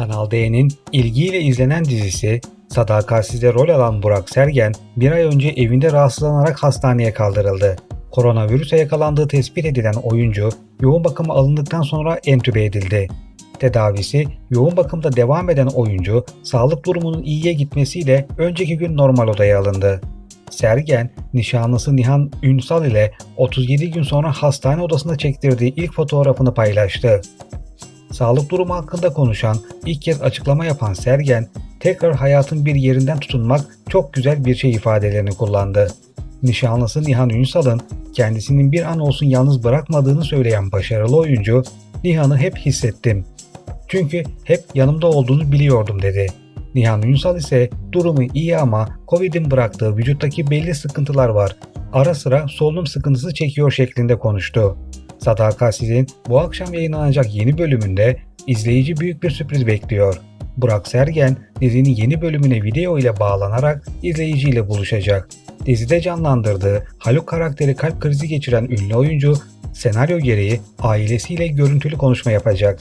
Kanal D'nin ilgiyle izlenen dizisi Sadakatsiz'de rol alan Burak Sergen bir ay önce evinde rahatsızlanarak hastaneye kaldırıldı. Koronavirüse yakalandığı tespit edilen oyuncu yoğun bakıma alındıktan sonra entübe edildi. Tedavisi yoğun bakımda devam eden oyuncu sağlık durumunun iyiye gitmesiyle önceki gün normal odaya alındı. Sergen, nişanlısı Nihan Ünsal ile 37 gün sonra hastane odasında çektirdiği ilk fotoğrafını paylaştı. Sağlık durumu hakkında konuşan, ilk kez açıklama yapan Sergen, tekrar hayatın bir yerinden tutunmak çok güzel bir şey ifadelerini kullandı. Nişanlısı Nihan Ünsal'ın kendisinin bir an olsun yalnız bırakmadığını söyleyen başarılı oyuncu, Nihan'ı hep hissettim. Çünkü hep yanımda olduğunu biliyordum dedi. Nihan Ünsal ise durumu iyi ama Covid'in bıraktığı vücuttaki belli sıkıntılar var. Ara sıra solunum sıkıntısı çekiyor şeklinde konuştu. Sadakatsiz'in bu akşam yayınlanacak yeni bölümünde izleyici büyük bir sürpriz bekliyor. Burak Sergen dizinin yeni bölümüne video ile bağlanarak izleyiciyle buluşacak. Dizide canlandırdığı Haluk karakteri kalp krizi geçiren ünlü oyuncu senaryo gereği ailesiyle görüntülü konuşma yapacak.